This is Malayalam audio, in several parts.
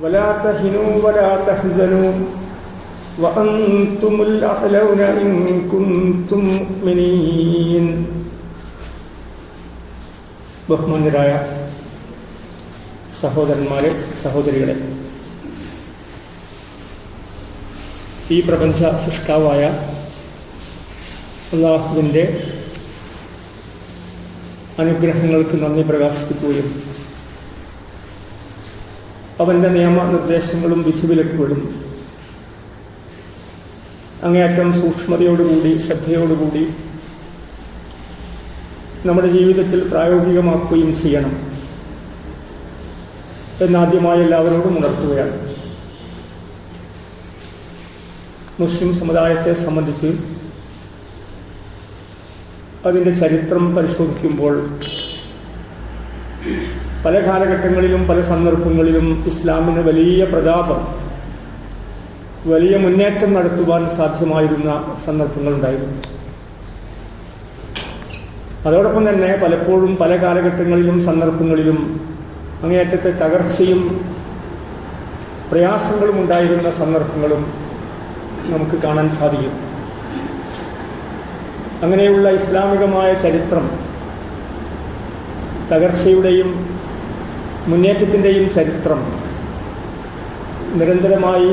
ولا تهنوا ولا تحزنوا وأنتم الأعلون إن كنتم مؤمنين ബഹുമാന്യരായ സഹോദരന്മാരെ സഹോദരികളെ ഈ പ്രപഞ്ച സൃഷ്ടാവായ അള്ളാഹുവിൻ്റെ അനുഗ്രഹങ്ങൾക്ക് നന്ദി പ്രകാശിപ്പിക്കുകയും അവന്റെ നിയമനിർദ്ദേശങ്ങളും വിധിവിലക്കുകളും. അങ്ങേയറ്റം സൂക്ഷ്മതയോടുകൂടി ശ്രദ്ധയോടുകൂടി നമ്മുടെ ജീവിതത്തിൽ പ്രായോഗികമാക്കുകയും ചെയ്യണം എന്നാദ്യമായി എല്ലാവരോടും ഉണർത്തുകയാണ്. മുസ്ലിം സമുദായത്തെ സംബന്ധിച്ച് അതിന്റെ ചരിത്രം പരിശോധിക്കുമ്പോൾ പല കാലഘട്ടങ്ങളിലും പല സന്ദർഭങ്ങളിലും ഇസ്ലാമിന് വലിയ പ്രതാപം വലിയ മുന്നേറ്റം നടത്തുവാൻ സാധ്യമായിരുന്ന സന്ദർഭങ്ങളുണ്ടായിരുന്നു. അതോടൊപ്പം തന്നെ പലപ്പോഴും പല കാലഘട്ടങ്ങളിലും സന്ദർഭങ്ങളിലും അങ്ങേയറ്റത്തെ തകർച്ചയും പ്രയാസങ്ങളും ഉണ്ടായിരുന്ന സന്ദർഭങ്ങളും നമുക്ക് കാണാൻ സാധിക്കും. അങ്ങനെയുള്ള ഇസ്ലാമികമായ ചരിത്രം തകർച്ചയുടെയും മുന്നേറ്റത്തിന്റെയും ചരിത്രം നിരന്തരമായി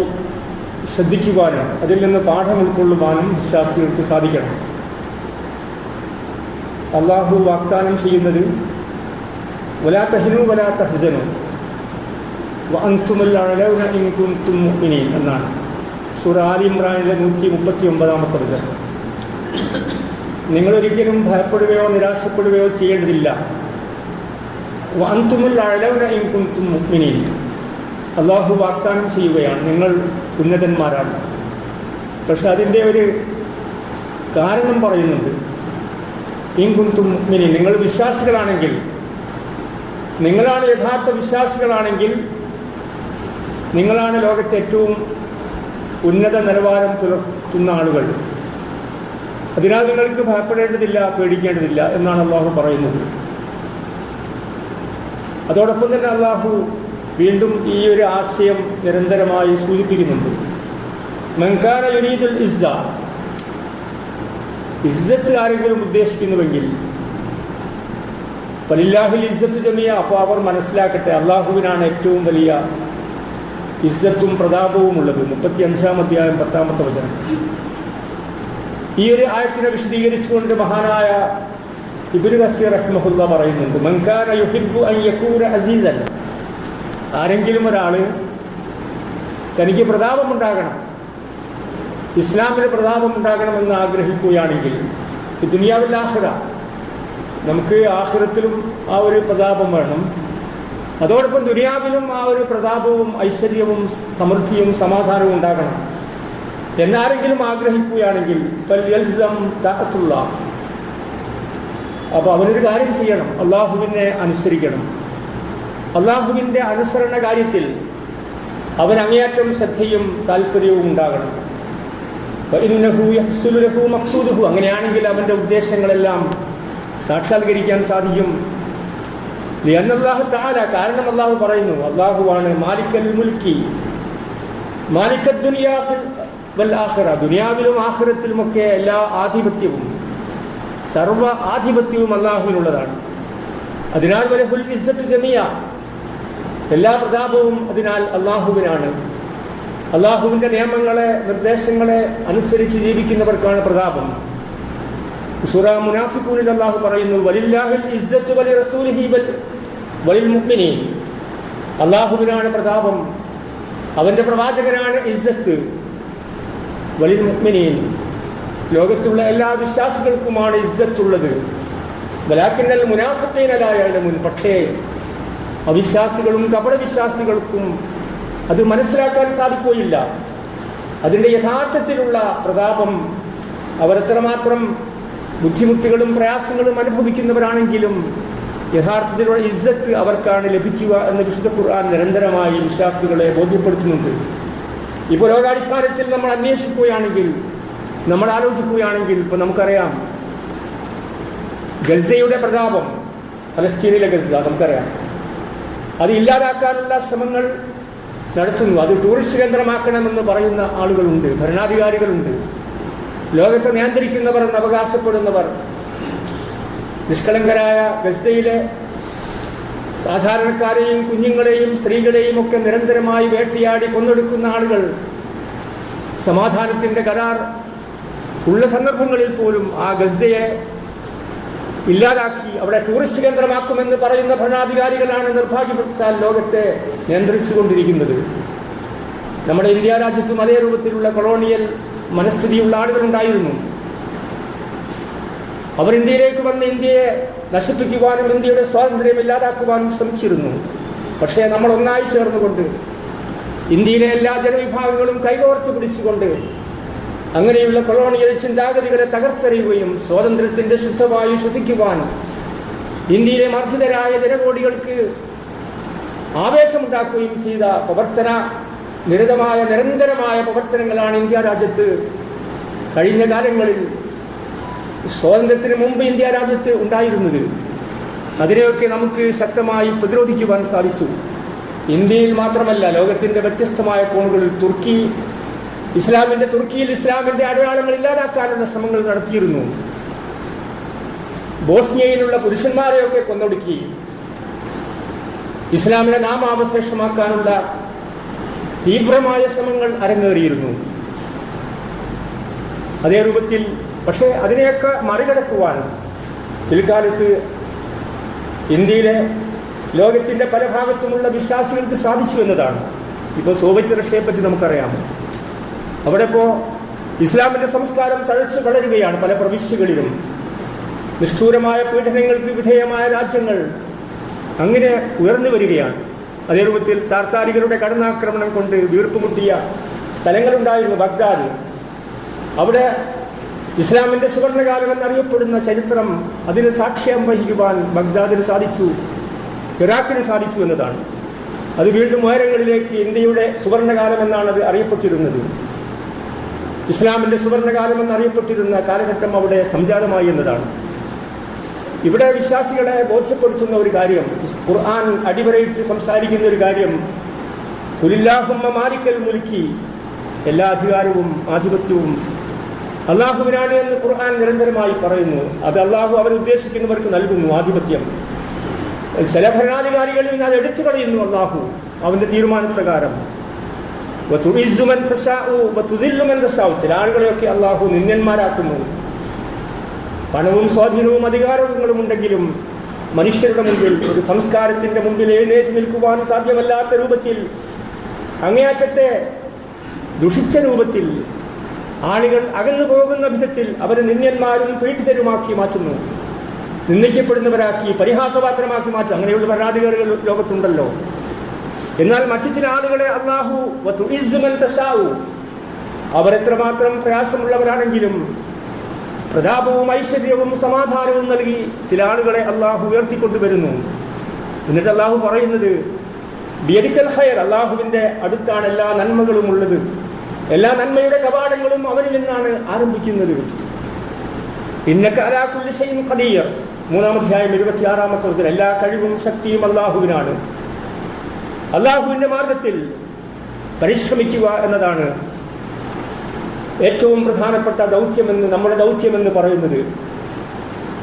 ശ്രദ്ധിക്കുവാനും അതിൽ നിന്ന് പാഠം ഉൾക്കൊള്ളുവാനും വിശ്വാസികൾക്ക് സാധിക്കണം. അള്ളാഹു വാഗ്ദാനം ചെയ്യുന്നത് വലാത്ത ഹിനു വലാത്ത ഹസനു അന്തുമല്ലൗന എന്നാണ്. സൂറ ആലി നൂറ്റി മുപ്പത്തി ഒമ്പതാമത്തെ വചനം. നിങ്ങളൊരിക്കലും ഭയപ്പെടുകയോ നിരാശപ്പെടുകയോ ചെയ്യേണ്ടതില്ല. ഇൻകുന്തും മുഅ്മിനീൻ അള്ളാഹു വാഗ്ദാനം ചെയ്യുകയാണ്. നിങ്ങൾ ഉന്നതന്മാരാണ്. പക്ഷെ അതിന്റെ ഒരു കാരണം പറയുന്നുണ്ട്. ഇൻകുന്തും മുഗ്മിനി നിങ്ങൾ വിശ്വാസികളാണെങ്കിൽ നിങ്ങളാണ് യഥാർത്ഥ വിശ്വാസികളാണെങ്കിൽ നിങ്ങളാണ് ലോകത്തെ ഏറ്റവും ഉന്നത നിലവാരം പുലർത്തുന്ന ആളുകൾ. അതിനാൽ നിങ്ങൾക്ക് ഭയപ്പെടേണ്ടതില്ല പേടിക്കേണ്ടതില്ല എന്നാണ് അള്ളാഹു പറയുന്നത്. അതോടൊപ്പം തന്നെ അള്ളാഹു വീണ്ടും ഈ ഒരു ആശയം നിരന്തരമായി സൂചിപ്പിക്കുന്നുണ്ട്. മങ്കാന യുനീദുൽ ഇസ്സ ഇസ്സത്ത് ആരെങ്കിലും ഉദ്ദേശിക്കുന്നുവെങ്കിൽ പലില്ലാഹുൽ ഇസ്സത്ത് ജമിയ അപ്പോൾ അവർ മനസ്സിലാക്കട്ടെ അള്ളാഹുവിനാണ് ഏറ്റവും വലിയ ഇസ്സത്തും പ്രതാപവും ഉള്ളത്. മുപ്പത്തി അഞ്ചാം അധ്യായം പത്താമത്തെ വചനം. ഈ ഒരു ആയത്തിനെ വിശദീകരിച്ചുകൊണ്ട് മഹാനായ ഇബിന് നസീർ റഹ്മഹുല്ല പറയുന്നുണ്ട് മൻകാന യുഹിബു അൻ യകൂന അസീസൻ. ആരെങ്കിലും ഒരാൾ തനിക്ക് പ്രതാപമുണ്ടാകണം ഇസ്ലാമിന് പ്രതാപമുണ്ടാകണമെന്ന് ആഗ്രഹിക്കുകയാണെങ്കിൽ ഈ ദുനിയാവിൽ ആഹ്റ നമുക്ക് ആഹ്റത്തിലും ആ ഒരു പ്രതാപം വേണം. അതോടൊപ്പം ദുനിയാവിലും ആ ഒരു പ്രതാപവും ഐശ്വര്യവും സമൃദ്ധിയും സമാധാനവും ഉണ്ടാകണം. എന്നാരെങ്കിലും ആഗ്രഹിക്കുകയാണെങ്കിൽ അപ്പോൾ അവനൊരു കാര്യം ചെയ്യണം. അള്ളാഹുവിനെ അനുസരിക്കണം. അള്ളാഹുവിന്റെ അനുസരണ കാര്യത്തിൽ അവൻ അങ്ങേയറ്റം ശ്രദ്ധയും താല്പര്യവും ഉണ്ടാകണം. മക്സൂദുഹു അങ്ങനെയാണെങ്കിൽ അവന്റെ ഉദ്ദേശങ്ങളെല്ലാം സാക്ഷാത്കരിക്കാൻ സാധിക്കും. അള്ളാഹു താല കാരണം അള്ളാഹു പറയുന്നു അള്ളാഹുവാണ് മാലിക്കൽ മുൽക്കി. മാലിക്കൽ ദുനിയാഫിൽ വൽ ആഖിറ. ദുനിയാവിലും ആഹ്റത്തിലുമൊക്കെ എല്ലാ ആധിപത്യവും സർവ ആധിപത്യവും അള്ളാഹുവിനുള്ളതാണ്. അതിനാൽ വരെ ഇസ്സത്ത് ജമിയ എല്ലാ പ്രതാപവും അതിനാൽ അള്ളാഹുവിനാണ്. അള്ളാഹുവിന്റെ നിയമങ്ങളെ നിർദ്ദേശങ്ങളെ അനുസരിച്ച് ജീവിക്കുന്നവർക്കാണ് പ്രതാപം. സൂറ മുനാഫിക്കൂനിൽ അള്ളാഹു പറയുന്നു വലില്ലാഹിൽ ഇസ്സത്ത് വലി അള്ളാഹുവിനാണ് പ്രതാപം. അവന്റെ പ്രവാചകനാണ് ഇസ്സത്ത് വലിൽ മുഗ്മിനീൻ ലോകത്തുള്ള എല്ലാ വിശ്വാസികൾക്കുമാണ് ഇസ്സത്തുള്ളത്. ബലാക്കിന്നൽ മുനാഫത്തേനലായ മുൻ പക്ഷേ അവിശ്വാസികളും കപടവിശ്വാസികൾക്കും അത് മനസ്സിലാക്കാൻ സാധിക്കുകയില്ല. അതിന്റെ യഥാർത്ഥത്തിലുള്ള പ്രതാപം അവരെത്രമാത്രം ബുദ്ധിമുട്ടുകളും പ്രയാസങ്ങളും അനുഭവിക്കുന്നവരാണെങ്കിലും യഥാർത്ഥത്തിലുള്ള ഇസ്സത്ത് അവർക്കാണ് ലഭിക്കുക എന്ന് വിശുദ്ധ ഖുർആൻ നിരന്തരമായി വിശ്വാസികളെ ബോധ്യപ്പെടുത്തുന്നുണ്ട്. ഇപ്പോൾ ലോകാടിസ്ഥാനത്തിൽ നമ്മൾ അന്വേഷിക്കുകയാണെങ്കിൽ നമ്മൾ ആലോചിക്കുകയാണെങ്കിൽ ഇപ്പം നമുക്കറിയാം ഗസയുടെ പ്രതാപം ഫലസ്തീനിലെ ഗസ നമുക്കറിയാം. അത് ഇല്ലാതാക്കാനുള്ള ശ്രമങ്ങൾ നടത്തുന്നു. അത് ടൂറിസ്റ്റ് കേന്ദ്രമാക്കണമെന്ന് പറയുന്ന ആളുകളുണ്ട് ഭരണാധികാരികളുണ്ട്. ലോകത്തെ നിയന്ത്രിക്കുന്നവർ എന്ന് അവകാശപ്പെടുന്നവർ. നിഷ്കളങ്കരായ ഗസയിലെ സാധാരണക്കാരെയും കുഞ്ഞുങ്ങളെയും സ്ത്രീകളെയും ഒക്കെ നിരന്തരമായി വേട്ടയാടി കൊന്നെടുക്കുന്ന ആളുകൾ സമാധാനത്തിന്റെ കരാർ ഉള്ള സന്ദർഭങ്ങളിൽ പോലും ആ ഗസയെ ഇല്ലാതാക്കി അവിടെ ടൂറിസ്റ്റ് കേന്ദ്രമാക്കുമെന്ന് പറയുന്ന ഭരണാധികാരികളാണ് നിർഭാഗ്യപ്രസാൽ ലോകത്തെ നിയന്ത്രിച്ചുകൊണ്ടിരിക്കുന്നത്. നമ്മുടെ ഇന്ത്യ രാജ്യത്തും അതേ രൂപത്തിലുള്ള കൊളോണിയൽ മനസ്ഥിതിയുള്ള ആളുകളുണ്ടായിരുന്നു. അവർ ഇന്ത്യയിലേക്ക് വന്ന് ഇന്ത്യയെ നശിപ്പിക്കുവാനും ഇന്ത്യയുടെ സ്വാതന്ത്ര്യം ഇല്ലാതാക്കുവാനും ശ്രമിച്ചിരുന്നു. പക്ഷേ നമ്മൾ ഒന്നായി ചേർന്നുകൊണ്ട് ഇന്ത്യയിലെ എല്ലാ ജനവിഭാഗങ്ങളും കൈകോർത്ത് പിടിച്ചുകൊണ്ട് അങ്ങനെയുള്ള കൊളോണിയൽ ചിന്താഗതികളെ തകർത്തെറിയുകയും സ്വാതന്ത്ര്യത്തിന്റെ ശുദ്ധവായു ശ്വസിക്കുവാൻ ഇന്ത്യയിലെ മർദ്ദിതരായ ജനകോടികൾക്ക് ആവേശമുണ്ടാക്കുകയും ചെയ്ത പ്രവർത്തന നിരതമായ നിരന്തരമായ പ്രവർത്തനങ്ങളാണ് ഇന്ത്യ രാജ്യത്ത് കഴിഞ്ഞ കാലങ്ങളിൽ സ്വാതന്ത്ര്യത്തിന് മുമ്പ് ഇന്ത്യ രാജ്യത്ത് ഉണ്ടായിരുന്നത്. അതിനെയൊക്കെ നമുക്ക് ശക്തമായി പ്രതിരോധിക്കുവാൻ സാധിച്ചു. ഇന്ത്യയിൽ മാത്രമല്ല ലോകത്തിന്റെ വ്യത്യസ്തമായ കോണുകളിൽ തുർക്കി ഇസ്ലാമിന്റെ തുർക്കിയിൽ ഇസ്ലാമിന്റെ അടയാളങ്ങൾ ഇല്ലാതാക്കാനുള്ള ശ്രമങ്ങൾ നടത്തിയിരുന്നു. ബോസ്നിയയിലുള്ള പുരുഷന്മാരെയൊക്കെ കൊന്നൊടുക്കി. ഇസ്ലാമിനെ നാമാവശേഷമാക്കാനുള്ള തീവ്രമായ ശ്രമങ്ങൾ അരങ്ങേറിയിരുന്നു. അതേ രൂപത്തിൽ പക്ഷേ അതിനെയൊക്കെ മറികടക്കുവാൻ പിൽക്കാലത്ത് ഇന്ത്യയിലെ ലോകത്തിന്റെ പല ഭാഗത്തുമുള്ള വിശ്വാസികൾക്ക് സാധിച്ചു എന്നതാണ്. ഇപ്പോൾ സോവിയറ്റ് റഷ്യയെ പറ്റി നമുക്കറിയാം. അവിടെ ഇപ്പോൾ ഇസ്ലാമിന്റെ സംസ്കാരം തഴച്ച് വളരുകയാണ് പല പ്രവിശ്യകളിലും. നിഷ്ഠൂരമായ പീഡനങ്ങൾക്ക് വിധേയമായ രാജ്യങ്ങൾ അങ്ങനെ ഉയർന്നു വരികയാണ്. അതേ രൂപത്തിൽ താർത്താരികളുടെ കടന്നാക്രമണം കൊണ്ട് വീർപ്പുമുട്ടിയ സ്ഥലങ്ങളുണ്ടായിരുന്നു ബഗ്ദാദ്. അവിടെ ഇസ്ലാമിന്റെ സുവർണകാലം എന്നറിയപ്പെടുന്ന ചരിത്രം അതിന് സാക്ഷ്യം വഹിക്കുവാൻ ബഗ്ദാദിന് സാധിച്ചു ഇറാഖിന് സാധിച്ചു എന്നതാണ്. അത് വീണ്ടും ഉയരങ്ങളിലേക്ക് ഇന്ത്യയുടെ സുവർണകാലം എന്നാണ് അത് അറിയപ്പെട്ടിരുന്നത്. ഇസ്ലാമിന്റെ സുവർണകാലം എന്നറിയപ്പെട്ടിരുന്ന കാലഘട്ടം അവിടെ സംജാതമായി എന്നതാണ്. ഇവിടെ വിശ്വാസികളെ ബോധ്യപ്പെടുത്തുന്ന ഒരു കാര്യം ഖുർആൻ അടിവരയിട്ട് സംസാരിക്കുന്ന ഒരു കാര്യം കുലില്ലാഹുമ്മ മാലിക്കൽ മുലുക്കി എല്ലാ അധികാരവും ആധിപത്യവും അള്ളാഹുവിനാണ് എന്ന് ഖുർആൻ നിരന്തരമായി പറയുന്നു. അത് അള്ളാഹു അവർ ഉദ്ദേശിക്കുന്നവർക്ക് നൽകുന്നു ആധിപത്യം. ചില ഭരണാധികാരികളിൽ നിന്ന് അത് എടുത്തു കളയുന്നു അള്ളാഹു. അവന്റെ തീരുമാനപ്രകാരം. ചില ആളുകളെയൊക്കെ അള്ളാഹു നിന്ദന്മാരാക്കുന്നു പണവും സ്വാധീനവും അധികാരങ്ങളും ഉണ്ടെങ്കിലും മനുഷ്യരുടെ മുമ്പിൽ ഒരു സംസ്കാരത്തിന്റെ മുമ്പിൽ എഴുന്നേറ്റ് നിൽക്കുവാൻ സാധ്യമല്ലാത്ത രൂപത്തിൽ അങ്ങേയറ്റത്തെ ദുഷിച്ച രൂപത്തിൽ ആളുകൾ അകന്നു പോകുന്ന വിധത്തിൽ അവരെ നിന്ദന്മാരും പീഡിതരുമാക്കി മാറ്റുന്നു. നിന്ദിക്കപ്പെടുന്നവരാക്കി പരിഹാസപാത്രമാക്കി മാറ്റും അങ്ങനെയുള്ള ഭരണാധികാരികൾ ലോകത്തുണ്ടല്ലോ. എന്നാൽ മറ്റു ചില ആളുകളെ അള്ളാഹു അവരെത്രമാത്രം പ്രയാസമുള്ളവരാണെങ്കിലും പ്രതാപവും ഐശ്വര്യവും സമാധാനവും നൽകി ചില ആളുകളെ അള്ളാഹു ഉയർത്തിക്കൊണ്ടുവരുന്നു. എന്നിട്ട് അള്ളാഹു പറയുന്നത് ബിയദിക്കൽ ഹയർ അള്ളാഹുവിന്റെ അടുത്താണ് എല്ലാ നന്മകളും ഉള്ളത്. എല്ലാ നന്മയുടെ കവാടങ്ങളും അവനിൽ നിന്നാണ് ആരംഭിക്കുന്നത്. ഇന്നക അലാ കുല്ലി ഷൈഇൻ ഖദീർ മൂന്നാം അധ്യായം ഇരുപത്തിയാറാമത്തെ എല്ലാ കഴിവും ശക്തിയും അള്ളാഹുവിനാണ് അള്ളാഹുവിന്റെ മാർഗത്തിൽ പരിശ്രമിക്കുക എന്നതാണ് ഏറ്റവും പ്രധാനപ്പെട്ട ദൗത്യമെന്ന് നമ്മുടെ ദൗത്യമെന്ന് പറയുന്നത്.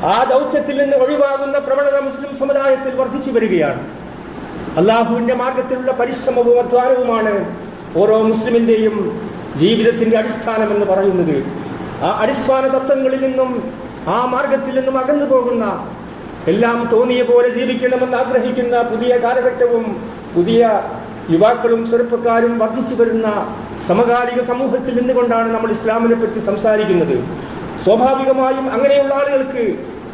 ആ ദൗത്യത്തിൽ നിന്ന് ഒഴിവാകുന്ന പ്രവണത മുസ്ലിം സമുദായത്തിൽ വർദ്ധിച്ചു വരികയാണ്. അള്ളാഹുവിന്റെ മാർഗത്തിലുള്ള പരിശ്രമവും അധ്വാനവുമാണ് ഓരോ മുസ്ലിമിന്റെയും ജീവിതത്തിന്റെ അടിസ്ഥാനം എന്ന് പറയുന്നത്. ആ അടിസ്ഥാന തത്വങ്ങളിൽ നിന്നും ആ മാർഗത്തിൽ നിന്നും അകന്നു പോകുന്ന എല്ലാം തോന്നിയ പോലെ ജീവിക്കണമെന്ന് ആഗ്രഹിക്കുന്ന പുതിയ കാലഘട്ടവും പുതിയ യുവാക്കളും ചെറുപ്പക്കാരും വർദ്ധിച്ചു വരുന്ന സമകാലിക സമൂഹത്തിൽ നിന്നുകൊണ്ടാണ് നമ്മൾ ഇസ്ലാമിനെ പറ്റി സംസാരിക്കുന്നത്. സ്വാഭാവികമായും അങ്ങനെയുള്ള ആളുകൾക്ക്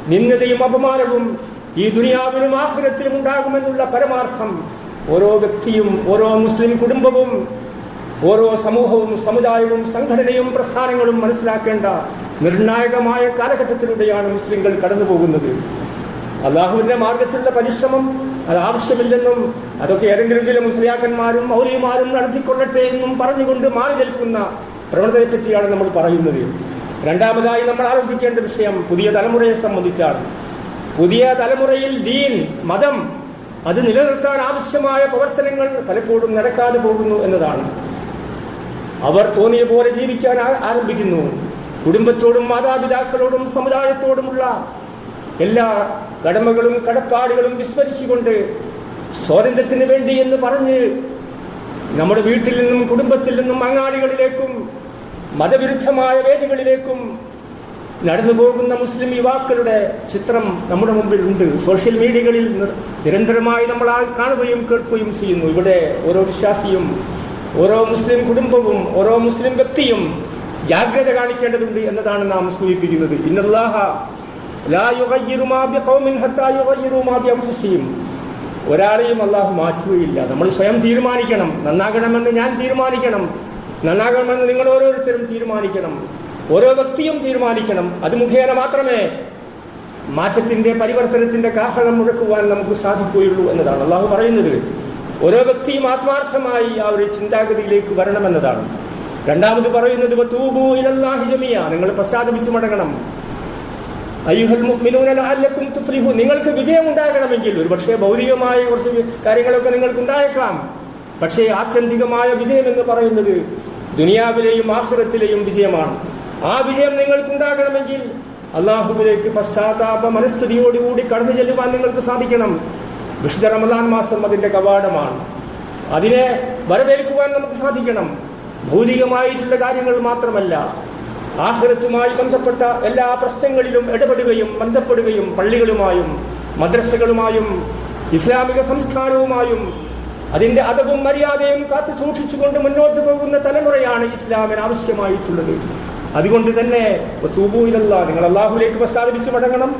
നിന്ദതയും അപമാനവും ഈ ദുനിയാവിനും ആഹ്ലത്തിലും ഉണ്ടാകുമെന്നുള്ള പരമാർത്ഥം ഓരോ വ്യക്തിയും ഓരോ മുസ്ലിം കുടുംബവും ഓരോ സമൂഹവും സമുദായവും സംഘടനയും പ്രസ്ഥാനങ്ങളും മനസ്സിലാക്കേണ്ട നിർണായകമായ കാലഘട്ടത്തിലൂടെയാണ് മുസ്ലിങ്ങൾ കടന്നു പോകുന്നത് അള്ളാഹുവിന്റെ മാർഗത്തിലുള്ള പരിശ്രമം അത് ആവശ്യമില്ലെന്നും അതൊക്കെ ഏതെങ്കിലും ചില മുസ്ലിയാക്കന്മാരും മൗലിമാരും നടത്തിക്കൊള്ളട്ടെ എന്നും പറഞ്ഞുകൊണ്ട് മാറി നിൽക്കുന്ന പ്രവണതയെ പറ്റിയാണ് നമ്മൾ പറയുന്നത്. രണ്ടാമതായി നമ്മൾ ആലോചിക്കേണ്ട വിഷയം പുതിയ തലമുറയെ സംബന്ധിച്ചാണ്. പുതിയ തലമുറയിൽ ദീൻ മതം അത് നിലനിർത്താൻ ആവശ്യമായ പ്രവർത്തനങ്ങൾ പലപ്പോഴും നടക്കാതെ പോകുന്നു എന്നതാണ്. അവർ തോന്നിയ പോലെ ജീവിക്കാൻ ആരംഭിക്കുന്നു. കുടുംബത്തോടും മാതാപിതാക്കളോടും സമുദായത്തോടുമുള്ള എല്ലാ കടമകളും കടപ്പാടുകളും വിസ്മരിച്ചുകൊണ്ട് സ്വാതന്ത്ര്യത്തിന് വേണ്ടി എന്ന് പറഞ്ഞ് നമ്മുടെ വീട്ടിൽ നിന്നും കുടുംബത്തിൽ നിന്നും അങ്ങാടികളിലേക്കും മതവിരുദ്ധമായ വേദികളിലേക്കും നടന്നു പോകുന്ന മുസ്ലിം യുവാക്കളുടെ ചിത്രം നമ്മുടെ മുമ്പിൽ ഉണ്ട് സോഷ്യൽ മീഡിയകളിൽ നിരന്തരമായി നമ്മൾ കാണുകയും കേൾക്കുകയും ചെയ്യുന്നു. ഇവിടെ ഓരോ വിശ്വാസിയും ഓരോ മുസ്ലിം കുടുംബവും ഓരോ മുസ്ലിം വ്യക്തിയും ജാഗ്രത കാണിക്കേണ്ടതുണ്ട് എന്നതാണ് നാം സൂചിപ്പിക്കുന്നത്. ഇന്നല്ലാഹ ഒരാളെയും അള്ളാഹു മാറ്റുകയില്ല. നമ്മൾ സ്വയം തീരുമാനിക്കണം. നന്നാകണമെന്ന് ഞാൻ തീരുമാനിക്കണം. നന്നാകണമെന്ന് നിങ്ങൾ ഓരോരുത്തരും തീരുമാനിക്കണം. ഓരോ വ്യക്തിയും തീരുമാനിക്കണം. അത് മുഖേന മാത്രമേ മാറ്റത്തിന്റെ പരിവർത്തനത്തിന്റെ കാഹളം മുഴക്കുവാൻ നമുക്ക് സാധിക്കുകയുള്ളൂ എന്നതാണ് അള്ളാഹു പറയുന്നത്. ഓരോ വ്യക്തിയും ആത്മാർത്ഥമായി ആ ഒരു ചിന്താഗതിയിലേക്ക് വരണമെന്നതാണ്. രണ്ടാമത് പറയുന്നത് "വതൂബൂ ഇലല്ലാഹി ജമിയ നിങ്ങൾ പശ്ചാത്തപിച്ച് മടങ്ങണം. അയ്യുഹൽ മുഅ്മിനൂന ലഅല്ലക്കും തുഫ്ലിഹൂൻ. നിങ്ങൾക്ക് വിജയം ഉണ്ടാകണമെങ്കിൽ ഒരുപക്ഷേ ഭൗതികമായ കുറച്ച് കാര്യങ്ങളൊക്കെ നിങ്ങൾക്ക് ഉണ്ടായേക്കാം പക്ഷേ ആത്യന്തികമായ വിജയം എന്ന് പറയുന്നത് ദുനിയാവിലെയും ആഖിറത്തിലെയും വിജയമാണ്. ആ വിജയം നിങ്ങൾക്കുണ്ടാകണമെങ്കിൽ അള്ളാഹുവിലേക്ക് പശ്ചാത്താപ മനസ്ഥിതിയോടുകൂടി കടന്നു ചെല്ലുവാൻ നിങ്ങൾക്ക് സാധിക്കണം. വിശുദ്ധ റമദാൻ മാസം അതിന്റെ കവാടമാണ്. അതിനെ വരവേൽക്കുവാൻ നമുക്ക് സാധിക്കണം. ഭൗതികമായിട്ടുള്ള കാര്യങ്ങൾ മാത്രമല്ല ആഹ്റത്തുമായി ബന്ധപ്പെട്ട എല്ലാ പ്രശ്നങ്ങളിലും ഇടപെടുകയും ബന്ധപ്പെടുകയും പള്ളികളുമായും മദ്രസകളുമായും ഇസ്ലാമിക സംസ്കാരവുമായും അതിന്റെ അതവും മര്യാദയും കാത്തു സൂക്ഷിച്ചുകൊണ്ട് മുന്നോട്ട് പോകുന്ന തലമുറയാണ് ഇസ്ലാമിന് ആവശ്യമായിട്ടുള്ളത്. അതുകൊണ്ട് തന്നെ തൂബൂയിലല്ല നിങ്ങൾ അള്ളാഹുലേക്ക് പ്രസാദിപ്പിച്ച് മടങ്ങണം.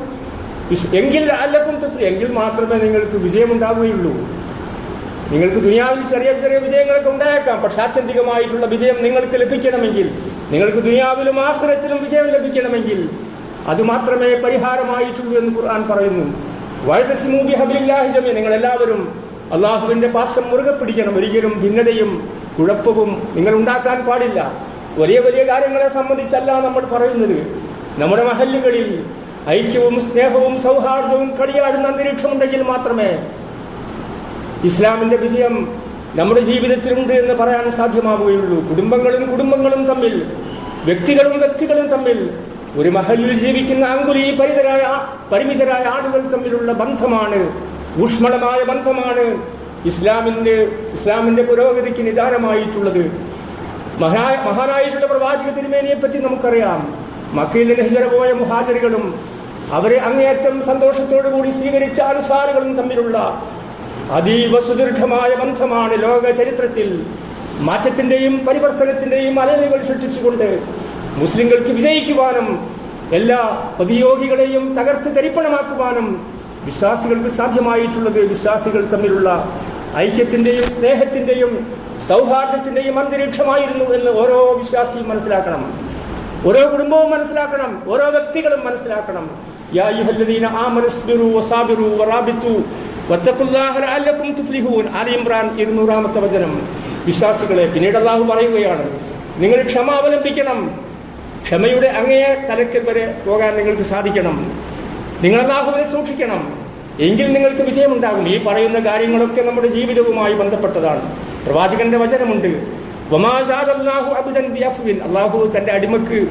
എങ്കിൽ അല്ലക്കും എങ്കിൽ മാത്രമേ നിങ്ങൾക്ക് വിജയമുണ്ടാവുകയുള്ളൂ. നിങ്ങൾക്ക് ദുനിയാവിൽ ചെറിയ ചെറിയ വിജയങ്ങളൊക്കെ ഉണ്ടായേക്കാം പക്ഷെ ആത്യന്തികമായിട്ടുള്ള വിജയം നിങ്ങൾക്ക് ലഭിക്കണമെങ്കിൽ നിങ്ങൾക്ക് ദുനിയാവിലും ആഹ്റത്തിലും വിജയം ലഭിക്കണമെങ്കിൽ അത് മാത്രമേ പരിഹാരമായിട്ടുള്ളൂ എന്ന് ഖുർആൻ പറയുന്നു. വഴുതസിമൂബി ഹബിലില്ലാഹി ജമീ നിങ്ങൾ എല്ലാവരും അള്ളാഹുവിന്റെ പാശം മുറുകെ പിടിക്കണം. ഒരിക്കലും ഭിന്നതയും കുഴപ്പവും നിങ്ങൾ ഉണ്ടാക്കാൻ പാടില്ല. വലിയ വലിയ കാര്യങ്ങളെ സംബന്ധിച്ചല്ല നമ്മൾ പറയുന്നത്. നമ്മുടെ മഹല്ലുകളിൽ ഐക്യവും സ്നേഹവും സൗഹാർദ്ദവും കളിയാടുന്ന അന്തരീക്ഷമുണ്ടെങ്കിൽ മാത്രമേ ഇസ്ലാമിന്റെ വിജയം നമ്മുടെ ജീവിതത്തിലുണ്ട് എന്ന് പറയാൻ സാധ്യമാവുകയുള്ളൂ. കുടുംബങ്ങളും കുടുംബങ്ങളും തമ്മിൽ വ്യക്തികളും വ്യക്തികളും തമ്മിൽ ഒരു മഹലിൽ ജീവിക്കുന്ന അങ്കുലി പരിതരായ പരിമിതരായ ആളുകൾ തമ്മിലുള്ള ബന്ധമാണ് ഊഷ്മളമായ ബന്ധമാണ് ഇസ്ലാമിന്റെ ഇസ്ലാമിന്റെ പുരോഗതിക്ക് നിദാനമായിട്ടുള്ളത്. മഹാ മഹാനായിട്ടുള്ള പ്രവാചക തിരുമേനിയെ പറ്റി നമുക്കറിയാം. മക്കയിൽ നിന്ന് പോയ മുഹാജരികളും അവരെ അങ്ങേയറ്റം സന്തോഷത്തോടു കൂടി സ്വീകരിച്ച അനുസാറുകളും തമ്മിലുള്ള അതീവ സുദീർഘമായ ബന്ധമാണ് ലോക ചരിത്രത്തിൽ മാറ്റത്തിന്റെയും പരിവർത്തനത്തിന്റെയും അലലുകൾ സൃഷ്ടിച്ചുകൊണ്ട് മുസ്ലിങ്ങൾക്ക് വിജയിക്കുവാനും എല്ലാ പ്രതിയോഗികളെയും തകർത്ത് തരിപ്പണമാക്കുവാനും വിശ്വാസികൾക്ക് സാധ്യമായിട്ടുള്ളത് വിശ്വാസികൾ തമ്മിലുള്ള ഐക്യത്തിന്റെയും സ്നേഹത്തിന്റെയും സൗഹാർദ്ദത്തിന്റെയും അന്തരീക്ഷമായിരുന്നു എന്ന് ഓരോ വിശ്വാസിയും മനസ്സിലാക്കണം. ഓരോ കുടുംബവും മനസ്സിലാക്കണം. ഓരോ വ്യക്തികളും മനസ്സിലാക്കണം. യാ ആലി ഇമ്രാൻ ഇരുന്നൂറാമത്തെ വചനം. വിശ്വാസികളെ പിന്നീട് അള്ളാഹു പറയുകയാണ് നിങ്ങൾ ക്ഷമ അവലംബിക്കണം. ക്ഷമയുടെ അങ്ങേ തലക്കൽ വരെ പോകാൻ നിങ്ങൾക്ക് സാധിക്കണം. നിങ്ങൾ അള്ളാഹുവിനെ സൂക്ഷിക്കണം. എങ്കിൽ നിങ്ങൾക്ക് വിജയമുണ്ടാകും. ഈ പറയുന്ന കാര്യങ്ങളൊക്കെ നമ്മുടെ ജീവിതവുമായി ബന്ധപ്പെട്ടതാണ്. പ്രവാചകന്റെ വചനമുണ്ട് അള്ളാഹു തന്റെ അടിമക്ക്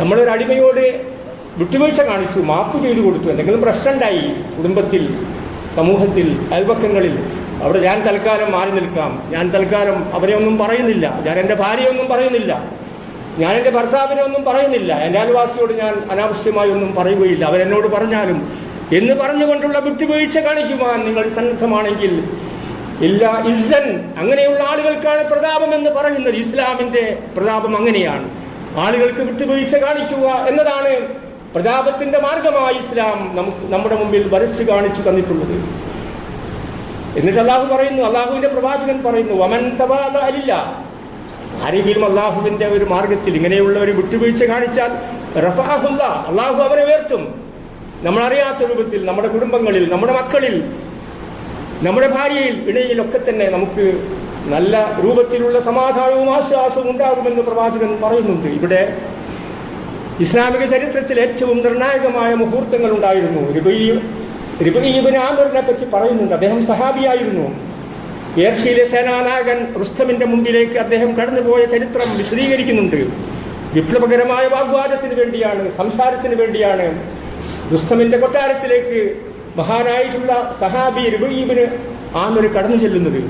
നമ്മളൊരു അടിമയോട് വിട്ടുവീഴ്ച കാണിച്ചു മാപ്പ് ചെയ്തു കൊടുത്തു. എന്തെങ്കിലും പ്രശ്നമുണ്ടായി കുടുംബത്തിൽ സമൂഹത്തിൽ അയൽപക്കങ്ങളിൽ അവിടെ ഞാൻ തൽക്കാലം മാറി നിൽക്കാം. ഞാൻ തൽക്കാലം അവരെ ഒന്നും പറയുന്നില്ല. ഞാൻ എന്റെ ഭാര്യയൊന്നും പറയുന്നില്ല. ഞാൻ എന്റെ ഭർത്താവിനെ ഒന്നും പറയുന്നില്ല. എന്റെ അയൽവാസിയോട് ഞാൻ അനാവശ്യമായി ഒന്നും പറയുകയില്ല. അവരെന്നോട് പറഞ്ഞാലും എന്ന് പറഞ്ഞുകൊണ്ടുള്ള വിട്ടുവീഴ്ച കാണിക്കുവാൻ നിങ്ങൾ സന്നദ്ധമാണെങ്കിൽ ഇല്ല ഇസൻ അങ്ങനെയുള്ള ആളുകൾക്കാണ് പ്രതാപം എന്ന് പറയുന്നത്. ഇസ്ലാമിന്റെ പ്രതാപം അങ്ങനെയാണ്. ആളുകൾക്ക് വിട്ടുവീഴ്ച കാണിക്കുക എന്നതാണ് പ്രതാപത്തിന്റെ മാർഗമായി ഇസ്ലാം നമുക്ക് നമ്മുടെ മുമ്പിൽ വരച്ച് കാണിച്ചു തന്നിട്ടുള്ളത്. എന്നിട്ട് അള്ളാഹു പറയുന്നു അള്ളാഹുവിന്റെ പ്രവാചകൻ പറയുന്നു വമൻ തവാദ അലില്ല. ആരെങ്കിലും അള്ളാഹുവിന്റെ ഒരു മാർഗത്തിൽ ഇങ്ങനെയുള്ള ഒരു വിട്ടുവീഴ്ച കാണിച്ചാൽ റഫാഹുല്ല അള്ളാഹു അവരെ ഉയർത്തും. നമ്മളറിയാത്ത രൂപത്തിൽ നമ്മുടെ കുടുംബങ്ങളിൽ നമ്മുടെ മക്കളിൽ നമ്മുടെ ഭാര്യയിൽ ഇണയിലൊക്കെ തന്നെ നമുക്ക് നല്ല രൂപത്തിലുള്ള സമാധാനവും ആശ്വാസവും ഉണ്ടാകുമെന്ന് പ്രവാചകൻ പറയുന്നുണ്ട്. ഇവിടെ ഇസ്ലാമിക ചരിത്രത്തിൽ ഏറ്റവും നിർണായകമായ മുഹൂർത്തങ്ങൾ ഉണ്ടായിരുന്നു റിബീബിൻ ആമിറിനെ പറ്റി പറയുന്നുണ്ട്. അദ്ദേഹം സഹാബിയായിരുന്നു. പേർഷ്യയിലെ സേനാനായകൻ റുസ്തമിന്റെ മുമ്പിലേക്ക് അദ്ദേഹം കടന്നുപോയ ചരിത്രം വിശദീകരിക്കുന്നുണ്ട്. വിപ്ലവകരമായ വാഗ്വാദത്തിന് വേണ്ടിയാണ് സംസാരത്തിന് വേണ്ടിയാണ് റുസ്തമിന്റെ കൊട്ടാരത്തിലേക്ക് മഹാനായിട്ടുള്ള സഹാബി റിബീബിന് ആമിർ കടന്നു ചെല്ലുന്നത്.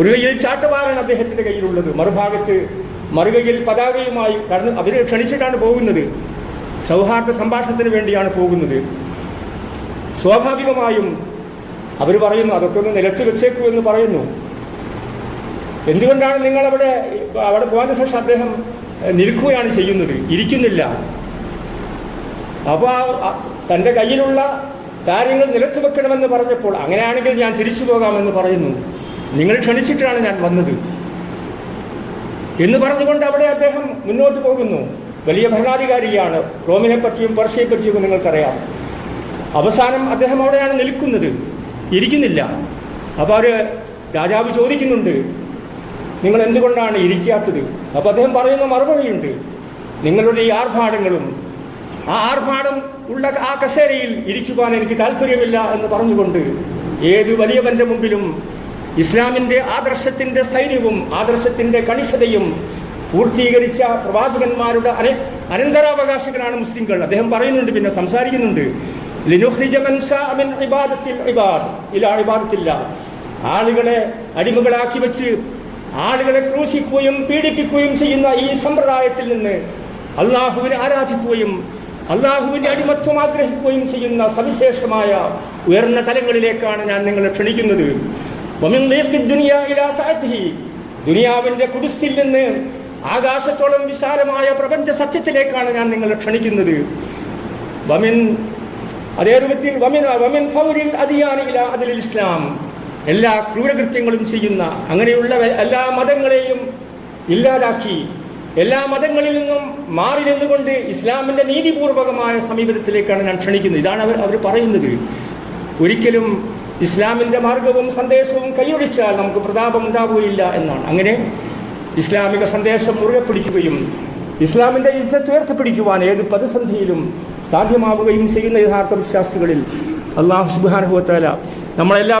ഒരു കയ്യിൽ ചാട്ടവാറാണ് അദ്ദേഹത്തിന്റെ കയ്യിലുള്ളത്. മറുഭാഗത്ത് മറുകൈയിൽ പതാകയുമായി കടന്ന് അവരെ ക്ഷണിച്ചിട്ടാണ് പോകുന്നത്. സൗഹാർദ്ദ സംഭാഷണത്തിന് വേണ്ടിയാണ് പോകുന്നത്. സ്വാഭാവികമായും അവർ പറയുന്നു അതൊക്കെ ഒന്ന് നിലത്ത് വെച്ചേക്കൂ എന്ന് പറയുന്നു. എന്തുകൊണ്ടാണ് നിങ്ങൾ അവിടെ അവിടെ പോകാൻ ശേഷം അദ്ദേഹം നിൽക്കുകയാണ് ചെയ്യുന്നത്? ഇരിക്കുന്നില്ല. അപ്പോൾ തന്റെ കയ്യിലുള്ള കാര്യങ്ങൾ നിലത്ത് വെക്കണമെന്ന് പറഞ്ഞപ്പോൾ അങ്ങനെയാണെങ്കിൽ ഞാൻ തിരിച്ചു പോകാമെന്ന് പറയുന്നു. നിങ്ങൾ ക്ഷണിച്ചിട്ടാണ് ഞാൻ വന്നത്. എന്ന് പറഞ്ഞുകൊണ്ട് അവിടെ അദ്ദേഹം മുന്നോട്ട് പോകുന്നു. വലിയ ഭരണാധികാരിയാണ്. റോമിനെ പറ്റിയും പർഷ്യയെ പറ്റിയും നിങ്ങൾക്കറിയാം. അവസാനം അദ്ദേഹം അവിടെയാണ് നിൽക്കുന്നത്. ഇരിക്കുന്നില്ല. അപ്പോൾ അവർ രാജാവ് ചോദിക്കുന്നുണ്ട് നിങ്ങൾ എന്തുകൊണ്ടാണ് ഇരിക്കാത്തത്? അപ്പോൾ അദ്ദേഹം പറയുന്ന മറുപടിയുണ്ട് നിങ്ങളുടെ ഈ ആർഭാടങ്ങളും ആ ആർഭാടം ഉള്ള ആ കസേരയിൽ ഇരിക്കുവാൻ എനിക്ക് താല്പര്യമില്ല എന്ന് പറഞ്ഞുകൊണ്ട് ഏത് വലിയവന്റെ മുമ്പിലും ഇസ്ലാമിന്റെ ആദർശത്തിന്റെ സ്ഥൈര്യവും ആദർശത്തിന്റെ കണിശതയും പൂർത്തീകരിച്ച പ്രവാചകന്മാരുടെ അന അനന്തരാവകാശികളാണ് മുസ്ലിംകൾ. അദ്ദേഹം പറയുന്നുണ്ട് പിന്നെ സംസാരിക്കുന്നുണ്ട്. ആളുകളെ അടിമകളാക്കി വെച്ച് ആളുകളെ ക്രൂശിക്കുകയും പീഡിപ്പിക്കുകയും ചെയ്യുന്ന ഈ സമ്പ്രദായത്തിൽ നിന്ന് അള്ളാഹുവിനെ ആരാധിക്കുകയും അള്ളാഹുവിന്റെ അടിമത്വം ആഗ്രഹിക്കുകയും ചെയ്യുന്ന സവിശേഷമായ ഉയർന്ന തലങ്ങളിലേക്കാണ് ഞാൻ നിങ്ങളെ ക്ഷണിക്കുന്നത്. ദുനിയാവിന്റെ കുടിസിൽ നിന്ന് ആകാശത്തോളം വിശാലമായ പ്രപഞ്ച സത്യത്തിലേക്കാണ് ഞാൻ നിങ്ങളെ ക്ഷണിക്കുന്നത്. വമിൻ അതേ രൂപത്തിൽ വമിൻ വമിൻ ഫൗരിൽ അതിയാനില അതിൽ ഇസ്ലാം. എല്ലാ ക്രൂരകൃത്യങ്ങളും ചെയ്യുന്ന അങ്ങനെയുള്ള എല്ലാ മതങ്ങളെയും ഇല്ലാതാക്കി എല്ലാ മതങ്ങളിൽ നിന്നും മാറി നിന്നുകൊണ്ട് ഇസ്ലാമിന്റെ നീതിപൂർവകമായ സമീപനത്തിലേക്കാണ് ഞാൻ ക്ഷണിക്കുന്നത്. ഇതാണ് അവർ അവർ പറയുന്നത്. ഒരിക്കലും ഇസ്ലാമിന്റെ മാർഗവും സന്ദേശവും കൈയൊഴിച്ചാൽ നമുക്ക് പ്രതാപം ഉണ്ടാവുകയില്ല എന്നാണ്. അങ്ങനെ ഇസ്ലാമിക സന്ദേശം മുറുകെ പിടിക്കുകയും ഇസ്ലാമിന്റെ ഇസ്സത്ത് ഉയർത്തിപ്പിടിക്കുവാൻ ഏത് പ്രതിസന്ധിയിലും സാധ്യമാവുകയും ചെയ്യുന്ന യഥാർത്ഥ വിശ്വാസികളിൽ അള്ളാഹു സുബാനുഭവത്താല നമ്മളെല്ലാം